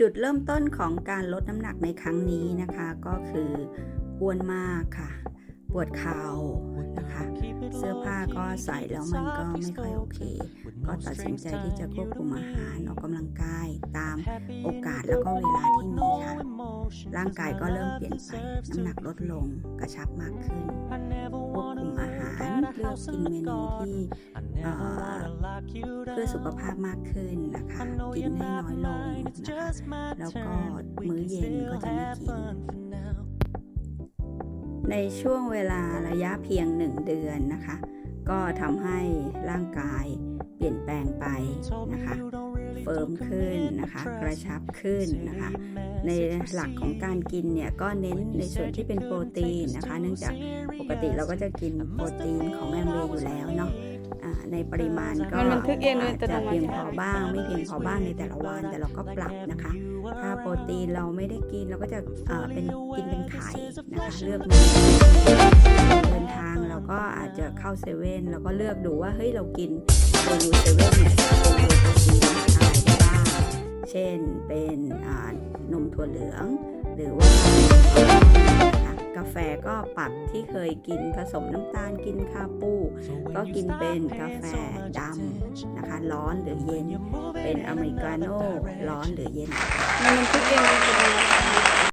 จุดเริ่มต้นของการลดน้ำหนักในครั้งนี้นะคะก็คืออ้วนมากค่ะ ปวดเข่านะคะ เสื้อผ้าก็ใส่แล้วมันก็ไม่ค่อยโอเค ก็ตัดสินใจที่จะควบคุมอาหารออกกำลังกายตามโอกาสแล้วก็เวลาที่มีค่ะ ร่างกายก็เริ่มเปลี่ยนไปน้ำหนักลดลงกระชับมากขึ้นควบคุมอาหารเลือกกินเมนูที่เอ่อเพื่อสุขภาพมากขึ้นนะคะกินให้น้อยลงนะคะแล้วก็มื้อเย็นก็จะไม่กินในช่วงเวลาระยะเพียงหนึ่งเดือนนะคะ ก็ทำให้ร่างกายเปลี่ยนแปลงไปนะคะเฟิร์มขึ้นนะคะกระชับขึ้นนะคะ ในหลักของการกินเนี่ยก็เน้นในส่วนที่เป็นโปรตีนนะคะ เนื่องจากปกติเราก็จะกินโปรตีนของแอมเวย์อยู่แล้วเนาะอ่า ในปริมาณก็อาจจะเพียงพอบ้างไม่เพียงพอบ้างในแต่ละวัน แต่เราก็ปรับนะคะ ถ้าโปรตีนเราไม่ได้กินเราก็จะเออเป็นกินเป็นไข่นะคะเลือกเมนูเดินทางเราก็อาจจะเข้าเซเว่นแล้วก็เลือกดูว่าเฮ้ยเรากินเมนูเซเว่นเนี่ยเป็นโปรตีนอะไรบ้างเช่นเป็นนมถั่วเหลือง หรือว่า แฟก็ปรับที่เคยกินผสมน้ำตาลกินคาปู ก็กินเป็นกาแฟดำนะคะ ร้อนหรือเย็น เป็นอเมริกาโน่ร้อนหรือเย็นมันบันทึกเองโดยอัตโนมัติ